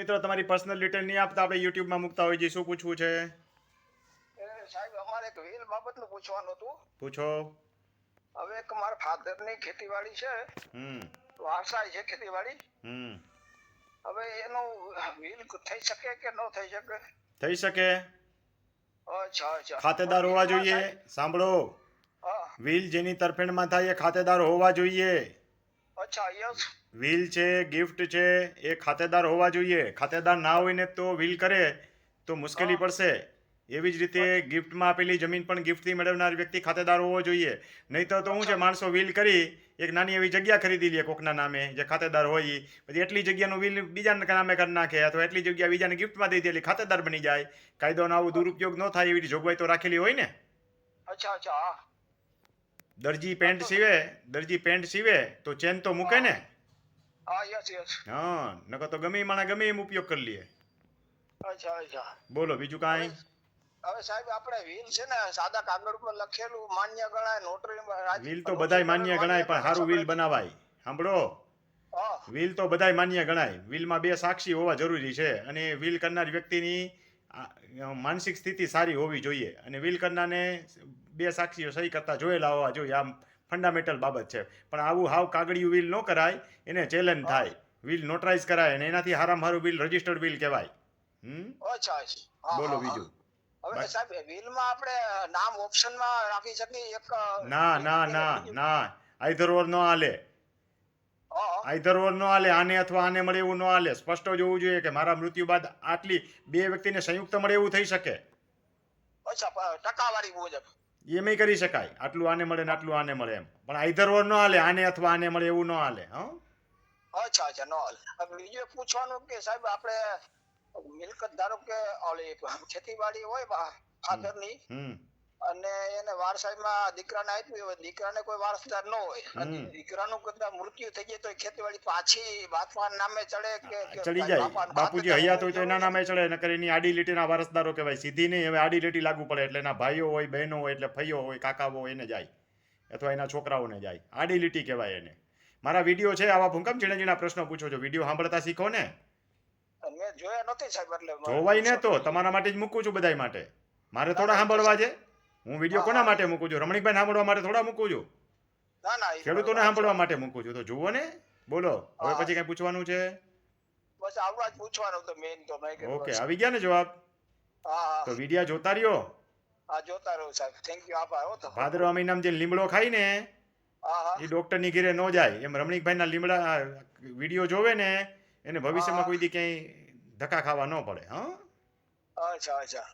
મિત્રો તમારી personal detail નહીં આપતા આપણે યુટ્યુબમાં મૂકતા હોય છે શું પૂછવું છે? સાહેબ અમારે એક વેલ બાબતનું પૂછવાનું હતું. પૂછો. હવે એક મારા ફાધરની ખેતીવાડી છે. હમ. વારસાઈ છે ખેતીવાડી. હમ. હવે એનું વેલ થઈ શકે કે ન થઈ શકે? થઈ શકે. અચ્છા અચ્છા. ખાતેદાર હોવા જોઈએ. સાંભળો. હા. વ્હીલ જેની તરફેણમાં થાય એ ખાતેદાર હોવા જોઈએ. અચ્છા યસ વ્હીલ છે ગિફ્ટ છે એ ખાતેદાર હોવા જોઈએ. ખાતેદાર ના હોય ને તો વ્હીલ કરે તો મુશ્કેલી પડશે. એવી જ રીતે ગિફ્ટમાં આપેલી જમીન પણ ગિફ્ટથી મેળવનાર વ્યક્તિ ખાતેદાર હોવો જોઈએ. નહીં તો તો શું છે માણસો વ્હીલ કરી એક નાની એવી જગ્યા ખરીદી લે કોકના નામે જે ખાતેદાર હોય. પછી એટલી જગ્યાનું વ્હીલ બીજાના નામે કરી નાખે અથવા એટલી જગ્યા બીજાને ગિફ્ટમાં દઈ દે એટલે ખાતેદાર બની જાય. કાયદોનો આવો દુરુપયોગ ન થાય એવી જોગવાઈ તો રાખેલી હોય ને? અચ્છા અચ્છા હા. દરજી પેન્ટ સીવે દરજી પેન્ટ સીવે તો ચેન તો મૂકે ને? હા યસ યસ. હા નકર તો ગમે માણા ગમે એમ ઉપયોગ કરી લઈએ અચ્છા અચ્છા. બોલો બીજું કાંઈ? હવે સાહેબ આપણે વ્હીલ છે ને સાદા કાગળ ઉપર લખેલું માન્ય ગણાય નોટરી વ્હીલ તો બધાય માન્ય ગણાય પણ સારું વ્હીલ બનાવાય. સાંભળો? વ્હીલ તો બધાય માન્ય ગણાય. વ્હીલમાં બે સાક્ષી હોવા જરૂરી છે. અને વ્હીલ કરનાર વ્યક્તિની માનસિક સ્થિતિ સારી હોવી જોઈએ. અને વ્હીલ કરનારને બે સાક્ષીઓ સહી કરતા જોયેલા હોવા જોઈએ. આમ ફંડામેન્ટલ બાબત છે. પણ આવું હાવ કાગળિયું વિલ ન કરાય એને ચેલેન્જ થાય. વિલ નોટરાઇઝ કરાય અને એનાથી હારામ હારું બિલ રજિસ્ટર્ડ બિલ કહેવાય. હમ? બોલો. બીજું. હવે સાહેબ વ્હીલમાં આપણે નામ ઓપ્શનમાં રાખી શકીએ? એક ના ના ના ના. આઈધર ઓર નો હા, આઈધર ઓર નો હાલે આને અથવા આને મળે એવું ન હાલે સ્પષ્ટ જોવું જોઈએ કે મારા મૃત્યુ બાદ આટલી બે વ્યક્તિને સંયુક્ત મળે એવું થઈ શકે. અચ્છા ટકાવારી મુજબ. એમ કરી શકાય. આટલું આને મળે ને આટલું આને મળે એમ. પણ આઈધર ઓર ન હાલે આને અથવા આને મળે એવું ન હાલે હા? અચ્છા અચ્છા ન હાલે. બીજું પૂછવાનું કે સાહેબ આપણે મિલકત ધારો કે ઓલી ખેતીવાડી હોય ફાધરની હમ. અને એને વારસાઈમાં દીકરાને આપ્યું હોય દીકરાને કોઈ વારસદાર ન હોય. દીકરાનું કદાચ મૃત્યુ થઈ જાય તો ખેતીવાડી પાછી બાપા નામે ચડે કે ચડી જાય. બાપુજી હયાત હોય તો એના નામે ચડે નકર એની આડી લીટીના વારસદારો કહેવાય. સીધી નહીં હવે આડી લીટી લાગુ પડે એટલે એના ભાઈઓ હોય બહેનો હોય એટલે ફઈઓ હોય કાકાઓ હોય એને જાય. અથવા એના છોકરાઓને જાય. આડી લીટી કહેવાય એને. મારા વીડિયો છે આવા ભૂકંપ ઝીણા ઝીણા પ્રશ્નો પૂછો છો. વીડિયો સાંભળતા શીખો ને? મેં જોયા નથી સાહેબ જોવાય ને તો. તમારા માટે જ મૂકું છું બધાય માટે. મારે થોડા સાંભળવા છે? હું વીડિયો કોના માટે મૂકું છું? રમણીકભાઈ સાંભળવા માટે થોડા મૂકું છું? ના ના ખેડૂતોને સાંભળવા માટે મૂકું છું. તો જુઓ ને બોલો. હવે પછી કઈ પૂછવાનું છે? બસ આવવા જ પૂછવાનું તો મેઈન તો ઓકે આવી ગયા ને જવાબ? હા તો વિડિયા જોતા રહ્યો? હા જોતા રહો સાહેબ. થેન્ક યુ આભાર હો તો. ભાદરવા મહિનામાં જે લીમડો ખાય ને એ ડોક્ટરની ઘીરે ન જાય. એમ રમણીકભાઈના લીમડા વીડિયો જોવે ને એને ભવિષ્યમાં કોઈ દી ક્યાંય ધક્કા ખાવા ન પડે હા? અચ્છા અચ્છા.